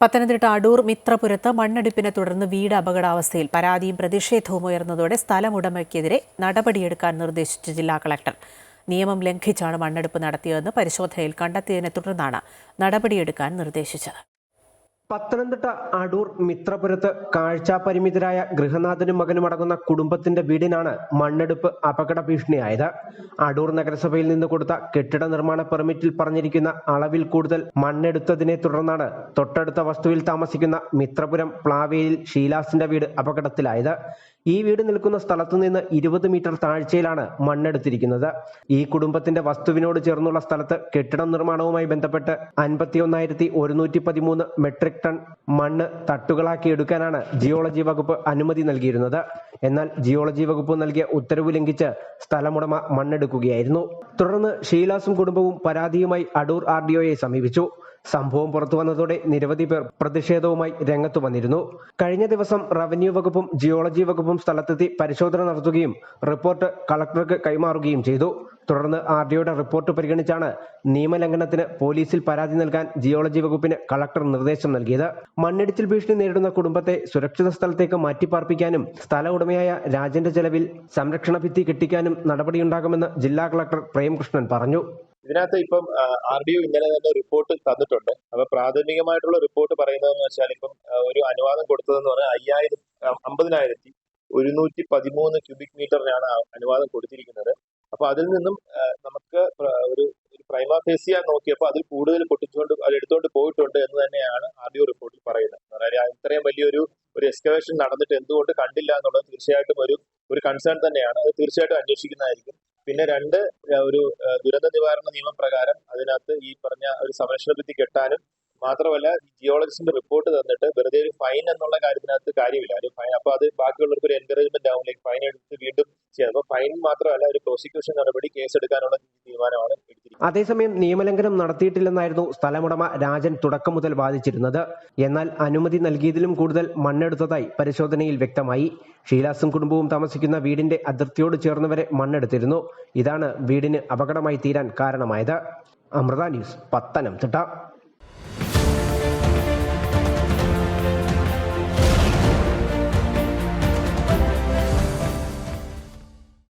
പത്തനംതിട്ട അടൂർ മിത്രപുരത്ത് മണ്ണെടുപ്പിനെ തുടർന്ന് വീട് അപകടാവസ്ഥയിൽ പരാതിയും പ്രതിഷേധവും ഉയർന്നതോടെ സ്ഥലമുടമയ്ക്കെതിരെ നടപടിയെടുക്കാൻ നിർദ്ദേശിച്ച ജില്ലാ കളക്ടർ. നിയമം ലംഘിച്ചാണ് മണ്ണെടുപ്പ് നടത്തിയതെന്ന് പരിശോധനയിൽ കണ്ടെത്തിയതിനെ തുടർന്നാണ് നടപടിയെടുക്കാൻ നിർദ്ദേശിച്ചത്. പത്തനംതിട്ട അടൂർ മിത്രപുരത്ത് കാഴ്ചാപരിമിതരായ ഗൃഹനാഥനും മകനും അടങ്ങുന്ന കുടുംബത്തിന്റെ വീടിനാണ് മണ്ണെടുപ്പ് അപകട ഭീഷണിയായത് അടൂർ നഗരസഭയിൽ നിന്ന് കൊടുത്ത കെട്ടിട നിർമ്മാണ പെർമിറ്റിൽ പറഞ്ഞിരിക്കുന്ന അളവിൽ കൂടുതൽ മണ്ണെടുത്തതിനെ തുടർന്നാണ് തൊട്ടടുത്ത വസ്തുവിൽ താമസിക്കുന്ന മിത്രപുരം പ്ലാവേലിൽ ഷീലാസിന്റെ വീട് അപകടത്തിലായത്. ഈ വീട് നിൽക്കുന്ന സ്ഥലത്തു നിന്ന് ഇരുപത് മീറ്റർ താഴ്ചയിലാണ് മണ്ണെടുത്തിരിക്കുന്നത്. ഈ കുടുംബത്തിന്റെ വസ്തുവിനോട് ചേർന്നുള്ള സ്ഥലത്ത് കെട്ടിട നിർമ്മാണവുമായി ബന്ധപ്പെട്ട് അൻപത്തി ഒന്നായിരത്തി ഒരുന്നൂറ്റി പതിമൂന്ന് മെട്രിക് ടൺ മണ്ണ് തട്ടുകളാക്കി എടുക്കാനാണ് ജിയോളജി വകുപ്പ് അനുമതി നൽകിയിരുന്നത്. എന്നാൽ ജിയോളജി വകുപ്പ് നൽകിയ ഉത്തരവ് ലംഘിച്ച് സ്ഥലമുടമ മണ്ണെടുക്കുകയായിരുന്നു. തുടർന്ന് ഷീലാസും കുടുംബവും പരാതിയുമായി അടൂർ ആർ സമീപിച്ചു. സംഭവം പുറത്തു വന്നതോടെ നിരവധി പേർ പ്രതിഷേധവുമായി രംഗത്തു വന്നിരുന്നു. കഴിഞ്ഞ ദിവസം റവന്യൂ വകുപ്പും ജിയോളജി വകുപ്പും സ്ഥലത്തെത്തി പരിശോധന നടത്തുകയും റിപ്പോർട്ട് കളക്ടർക്ക് കൈമാറുകയും ചെയ്തു. തുടർന്ന് ആർ ഡിഒയുടെ റിപ്പോർട്ട് പരിഗണിച്ചാണ് നിയമലംഘനത്തിന് പോലീസിൽ പരാതി നൽകാൻ ജിയോളജി വകുപ്പിന് കളക്ടർ നിർദ്ദേശം നൽകിയത്. മണ്ണിടിച്ചിൽ ഭീഷണി നേരിടുന്ന കുടുംബത്തെ സുരക്ഷിത സ്ഥലത്തേക്ക് മാറ്റിപ്പാർപ്പിക്കാനും സ്ഥല ഉടമയായ രാജന്റെ ചെലവിൽ സംരക്ഷണ ഭിത്തി കെട്ടിക്കാനും നടപടിയുണ്ടാകുമെന്ന് ജില്ലാ കളക്ടർ പ്രേംകൃഷ്ണൻ പറഞ്ഞു. ഇതിനകത്ത് ഇപ്പം ആർ ഡി ഒ ഇന്നലെ തന്നെ റിപ്പോർട്ട് തന്നിട്ടുണ്ട്. അപ്പൊ പ്രാഥമികമായിട്ടുള്ള റിപ്പോർട്ട് പറയുന്നതെന്ന് വെച്ചാൽ ഇപ്പം ഒരു അനുവാദം കൊടുത്തതെന്ന് പറഞ്ഞാൽ അയ്യായിരം അമ്പതിനായിരത്തി ഒരുന്നൂറ്റി പതിമൂന്ന് ക്യൂബിക് മീറ്ററിനാണ് അനുവാദം കൊടുത്തിരിക്കുന്നത്. അപ്പൊ അതിൽ നിന്നും നമുക്ക് ഒരു പ്രൈമാഫേസിയ നോക്കിയപ്പോൾ അതിൽ കൂടുതൽ പൊട്ടിച്ചുകൊണ്ട് അത് എടുത്തുകൊണ്ട് പോയിട്ടുണ്ട് എന്ന് തന്നെയാണ് ആർ ഡി ഒ റിപ്പോർട്ടിൽ പറയുന്നത്. അതായത് ഇത്രയും വലിയൊരു ഒരു എക്സ്കവേഷൻ നടന്നിട്ട് എന്തുകൊണ്ട് കണ്ടില്ല എന്നുള്ളത് തീർച്ചയായിട്ടും ഒരു ഒരു കൺസേൺ തന്നെയാണ്. അത് തീർച്ചയായിട്ടും അന്വേഷിക്കുന്നതായിരിക്കും. പിന്നെ രണ്ട് ഒരു ദുരന്ത നിവാരണ നിയമപ്രകാരം അതിനകത്ത് ഈ പറഞ്ഞ ഒരു സംരക്ഷണ ഭിത്തി കെട്ടാനും മാത്രമല്ല ജിയോളജിസ്റ്റിന്റെ റിപ്പോർട്ട് തന്നിട്ട് വെറുതെ ഒരു ഫൈൻ എന്നുള്ള കാര്യത്തിനകത്ത് കാര്യമില്ല. ഒരു ഫൈൻ അപ്പൊ അത് ബാക്കിയുള്ളവർക്ക് ഒരു എൻകറേജ്മെന്റ് ആവും. ലൈക്ക് ഫൈൻ എടുത്ത് വീണ്ടും ചെയ്യാം. അപ്പൊ ഫൈൻ മാത്രമല്ല ഒരു പ്രോസിക്യൂഷൻ നടപടി കേസ് എടുക്കാനുള്ള തീരുമാനമാണ് അതേസമയം നിയമലംഘനം നടത്തിയിട്ടില്ലെന്നായിരുന്നു സ്ഥലമുടമ രാജൻ തുടക്കം മുതൽ വാദിച്ചിരുന്നത്. എന്നാൽ അനുമതി നൽകിയതിലും കൂടുതൽ മണ്ണെടുത്തതായി പരിശോധനയിൽ വ്യക്തമായി. ഷീലാസും കുടുംബവും താമസിക്കുന്ന വീടിന്റെ അതിർത്തിയോട് ചേർന്നവരെ മണ്ണെടുത്തിരുന്നു. ഇതാണ് വീടിന് അപകടമായി തീരാൻ കാരണമായത്. അമൃത ന്യൂസ് പത്തനംതിട്ട.